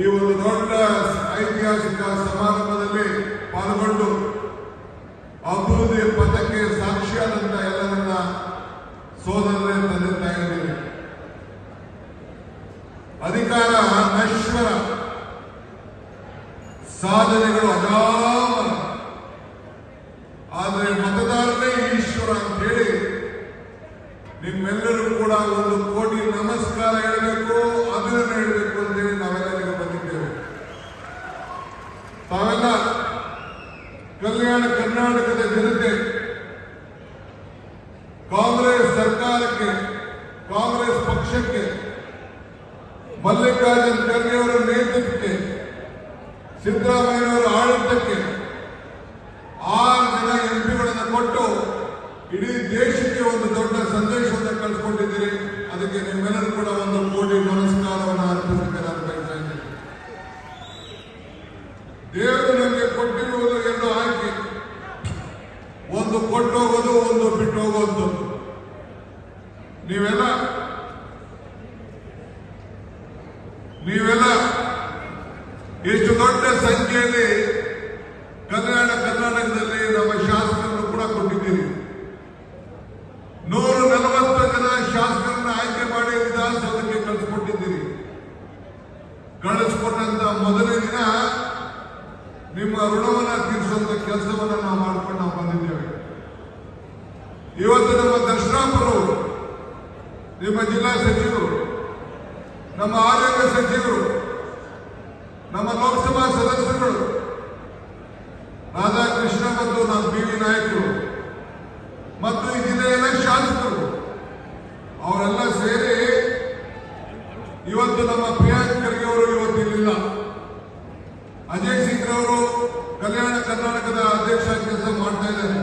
ಈ ಒಂದು ದೊಡ್ಡ ಐತಿಹಾಸಿಕ ಸಮಾರಂಭದಲ್ಲಿ ಪಾಲ್ಗೊಂಡು ಅಭಿವೃದ್ಧಿ ಪಥಕ್ಕೆ ಸಾಕ್ಷಿಯಾದಂತ ಎಲ್ಲರನ್ನ ನನ್ನ ತಂದೆ ತಾಯಿಯರಿಗೆ ಅಧಿಕಾರ ನಶ್ವರ ಸಾಧನೆಗಳು ಕಲ್ಯಾಣ ಕರ್ನಾಟಕದ ಜನತೆ, ಕಾಂಗ್ರೆಸ್ ಸರ್ಕಾರಕ್ಕೆ, ಕಾಂಗ್ರೆಸ್ ಪಕ್ಷಕ್ಕೆ, ಮಲ್ಲಿಕಾರ್ಜುನ್ ಖರ್ಗೆ ಅವರ ನೇತೃತ್ವಕ್ಕೆ, ಸಿದ್ದರಾಮಯ್ಯನವರ ಆಡಳಿತಕ್ಕೆ ಆರು ಜನ ಎಂಪಿಗಳನ್ನು ಕೊಟ್ಟು ಇಡೀ ದೇಶಕ್ಕೆ ಒಂದು ದೊಡ್ಡ ಸಂದೇಶವನ್ನು ಕಳಿಸ್ಕೊಟ್ಟಿದ್ದೀರಿ. ಅದಕ್ಕೆ ನಿಮ್ಮೆಲ್ಲರೂ ಕೂಡ ಒಂದು ಕೋಟಿ ನಮಸ್ಕಾರವನ್ನು ನೀವೆಲ್ಲ ನೀವೆಲ್ಲ ಎಷ್ಟು ದೊಡ್ಡ ಸಂಖ್ಯೆಯಲ್ಲಿ ಕಲ್ಯಾಣ ಕರ್ನಾಟಕದಲ್ಲಿ ನಮ್ಮ ಶಾಸಕರನ್ನು ಕೂಡ ಕೊಟ್ಟಿದ್ದೀರಿ. ನೂರ ನಲವತ್ತು ಜನ ಶಾಸಕರನ್ನ ಆಯ್ಕೆ ಮಾಡಿ ವಿಧಾನಸೌಧಕ್ಕೆ ಕಳಿಸ್ಕೊಟ್ಟಿದ್ದೀರಿ. ಕಳಿಸ್ಕೊಟ್ಟಂತ ಮೊದಲನೇ ದಿನ ನಿಮ್ಮ ಋಣವನ್ನ ತೀರಿಸುವಂತ ಕೆಲಸವನ್ನು ನಾವು ಮಾಡ್ಕೊಂಡು ನಾವು ಬಂದಿದ್ದೇವೆ. ಇವತ್ತು ನಮ್ಮ ದರ್ಶನಾಪುರವರು ನಿಮ್ಮ ಜಿಲ್ಲಾ ಸಚಿವರು, ನಮ್ಮ ಆರೋಗ್ಯ ಸಚಿವರು, ನಮ್ಮ ಲೋಕಸಭಾ ಸದಸ್ಯರುಗಳು ರಾಧಾಕೃಷ್ಣ ಮತ್ತು ನಮ್ಮ ಬಿ ವಿ ನಾಯಕರು, ಮತ್ತು ಈ ಜಿಲ್ಲೆಯ ಶಾಸಕರು, ಅವರೆಲ್ಲ ಸೇರಿ ಇವತ್ತು ನಮ್ಮ ಪ್ರಿಯಾಂಕ್ ಖರ್ಗೆ ಅವರು ಇವತ್ತು ಇಲ್ಲಿಲ್ಲ. ಅಜಯ್ ಸಿಂಗ್ ಅವರು ಕಲ್ಯಾಣ ಕರ್ನಾಟಕದ ಅಧ್ಯಕ್ಷ ಕೆಲಸ ಮಾಡ್ತಾ ಇದ್ದಾರೆ.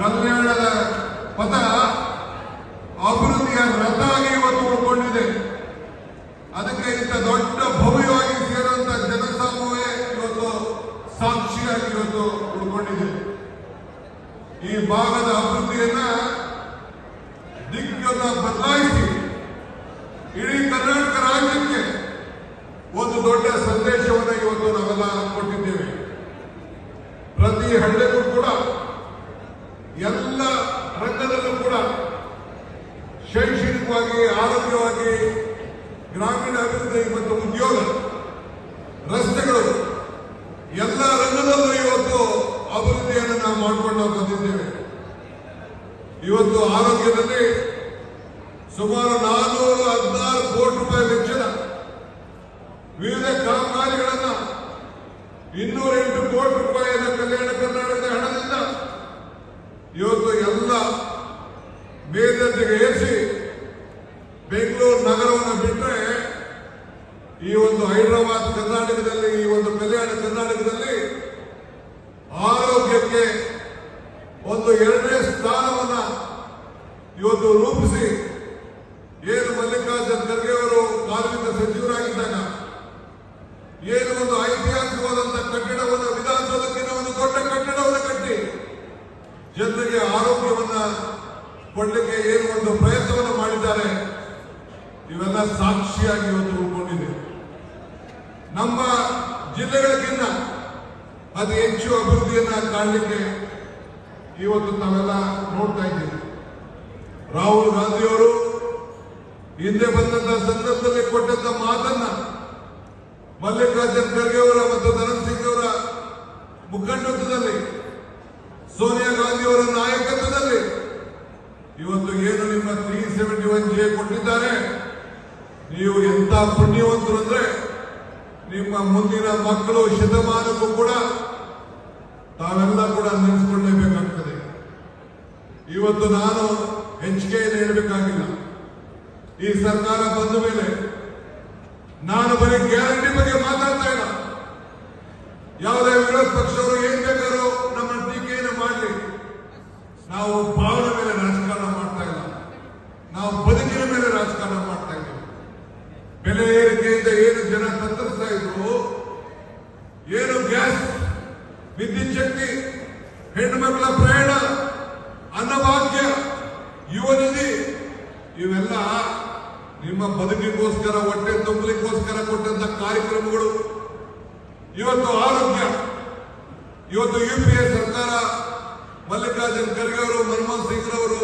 ಕಲ್ಯಾಣದ ಪಥ ಅಭಿವೃದ್ಧಿಯ ರಥ ಆಗಿ ಇವತ್ತು ಉಳ್ಕೊಂಡಿದೆ ಅದಕ್ಕೆ ಇಂಥ ದೊಡ್ಡ ಭವ್ಯವಾಗಿ ಸೇರುವಂತ ಜನಸಮೂಹವೇ ಇವತ್ತು ಸಾಕ್ಷಿಯಾಗಿ ಇವತ್ತು ಉಳ್ಕೊಂಡಿದೆ ಈ ಭಾಗದ ಅಭಿವೃದ್ಧಿಯನ್ನ ದಿಕ್ಕನ್ನ ಬದಲಾಯಿಸಿ, ಇಡೀ ಕರ್ನಾಟಕ ರಾಜ್ಯಕ್ಕೆ ಒಂದು ದೊಡ್ಡ ಸಂದೇಶವನ್ನು ಇವತ್ತು ನಾವೆಲ್ಲ ಕೊಟ್ಟಿದ್ದೇವೆ. ಪ್ರತಿ ಹಳ್ಳಿಗೂ ಕೂಡ, ಎಲ್ಲ ರಂಗದಲ್ಲೂ ಕೂಡ ಶೈಕ್ಷಣಿಕವಾಗಿ, ಆರೋಗ್ಯವಾಗಿ ಗ್ರಾಮೀಣ ಅಭಿವೃದ್ಧಿ ಮತ್ತು ಉದ್ಯೋಗ ರಸ್ತೆಗಳು ಎಲ್ಲ ರಂಗದಲ್ಲೂ ಇವತ್ತು ಅಭಿವೃದ್ಧಿಯನ್ನು ನಾವು ಮಾಡಿಕೊಂಡು ಬಂದಿದ್ದೇವೆ ಇವತ್ತು ಆರೋಗ್ಯದಲ್ಲಿ ಸುಮಾರು ನಾನೂರ ಹದಿನಾರು ಕೋಟಿ ರೂಪಾಯಿ ವೆಚ್ಚದ ವಿವಿಧ ಕಾಮಗಾರಿಗಳನ್ನ ಇನ್ನೂರ ಎಂಟು ಕೋಟಿ ರೂಪಾಯಿಯನ್ನು ಕಲ್ಯಾಣ ಕರ್ನಾಟಕದ ಹಣದಿಂದ ಇವತ್ತು ಎಲ್ಲ ಮೇಲ್ದರ್ಜೆಗೆ ಏರಿಸಿ ಬೆಂಗಳೂರು ನಗರವನ್ನು ಬಿಟ್ಟರೆ ಈ ಒಂದು ಹೈದರಾಬಾದ್ ಕರ್ನಾಟಕದಲ್ಲಿ ಈ ಒಂದು ಕಲ್ಯಾಣ ಕರ್ನಾಟಕದಲ್ಲಿ ಆರೋಗ್ಯಕ್ಕೆ ಒಂದು ಎರಡನೇ ಸ್ಥಾನವನ್ನ ಇವತ್ತು ರೂಪಿಸಿ ಏನು ಮಲ್ಲಿಕಾರ್ಜುನ್ ಖರ್ಗೆ ಅವರು ಕಾರ್ಮಿಕ ಸಚಿವರಾಗಿದ್ದಾಗ, ಏನು ಒಂದು ಐತಿಹಾಸಿಕವಾದಂತಹ ಕಟ್ಟಡವನ್ನು ವಿಧಾನಸೌಧಕ್ಕಿಂತ ಒಂದು ದೊಡ್ಡ ಕಟ್ಟಡವನ್ನು ಕಟ್ಟಿ, ಜನರಿಗೆ ಆರೋಗ್ಯವನ್ನ ಕೊಡಲಿಕ್ಕೆ ಏನು ಒಂದು ಪ್ರಯತ್ನವನ್ನು ಮಾಡಿದ್ದಾರೆ, ಇವೆಲ್ಲ ಸಾಕ್ಷಿಯಾಗಿ ಇವತ್ತು ಉಳ್ಕೊಂಡಿದೆ ನಮ್ಮ ಜಿಲ್ಲೆಗಳಿಗಿಂತ ಅತಿ ಹೆಚ್ಚು ಅಭಿವೃದ್ಧಿಯನ್ನ ಕಾಣಲಿಕ್ಕೆ ಇವತ್ತು ನಾವೆಲ್ಲ ನೋಡ್ತಾ ಇದ್ದೀವಿ ರಾಹುಲ್ ಗಾಂಧಿಯವರು ಹಿಂದೆ ಬಂದಂತಹ ಸಂದರ್ಭದಲ್ಲಿ ಕೊಟ್ಟಂತ ಮಾತನ್ನ ಮಲ್ಲಿಕಾರ್ಜುನ್ ಖರ್ಗೆ ಅವರ ಮತ್ತು ಧನಂಜ್ ಸಿಂಗ್ ಅವರ ಮುಖಂಡತ್ವದಲ್ಲಿ, ಸೋನಿಯಾ ಗಾಂಧಿ ಅವರ ನಾಯಕತ್ವದಲ್ಲಿ ಇವತ್ತು ಏನು ನಿಮ್ಮ ತ್ರೀ ಸೆವೆಂಟಿ ಒನ್ ಜೆ ಕೊಟ್ಟಿದ್ದಾರೆ? ನೀವು ಎಂತ ಪುಣ್ಯವಂತರು ಅಂದ್ರೆ ನಿಮ್ಮ ಮುಂದಿನ ಮಕ್ಕಳು ಶತಮಾನಕ್ಕೂ ಕೂಡ ತಾವೆಲ್ಲ ಕೂಡ ನೆನೆಸ್ಕೊಳ್ಳೇಬೇಕಾಗ್ತದೆ. ಇವತ್ತು ನಾನು ಸರ್ಕಾರ ಬಂದ ಮೇಲೆ ನಾನು ಬರೀ ಗ್ಯಾರಂಟಿ ಬಗ್ಗೆ ಮಾತಾಡ್ತಾ ಇಲ್ಲ. ಯಾವುದೇ ವಿರೋಧ ಪಕ್ಷವರು ಏನ್ ಬೇಕಾದ್ರೂ ನಮ್ಮ ಟೀಕೆಯನ್ನು ಮಾಡಲಿ ನಾವು ಭಾವನೆ ಮೇಲೆ ರಾಜಕಾರಣ ಮಾಡ್ತಾ ಇಲ್ಲ. ನಾವು ಬದುಕಿನ ಮೇಲೆ ರಾಜಕಾರಣ ಮಾಡ್ತಾ ಇದ್ದೀವಿ. ಬೆಲೆ ಏರಿಕೆಯಿಂದ ಏನು ಜನ ತತ್ತರಿಸ್ತಾ ಇದ್ರು, ಏನು ಗ್ಯಾಸ್, ವಿದ್ಯುತ್ ಶಕ್ತಿ ಹೆಣ್ಣು ಮಕ್ಕಳ ಪ್ರಯಾಣ, ಅನ್ನಭಾಗ್ಯ, ಯುವ ನಿಧಿ, ಇವೆಲ್ಲ ನಿಮ್ಮ ಬದುಕಿಗೋಸ್ಕರ, ಹೊಟ್ಟೆ ತುಂಬಲಿಕ್ಕೋಸ್ಕರ ಕೊಟ್ಟಂತ ಕಾರ್ಯಕ್ರಮಗಳು. ಇವತ್ತು ಆರೋಗ್ಯ. ಇವತ್ತು ಯುಪಿಎ ಸರ್ಕಾರ, ಮಲ್ಲಿಕಾರ್ಜುನ್ ಖರ್ಗೆ ಅವರು, ಮನಮೋಹನ್ ಸಿಂಗ್ ರವರು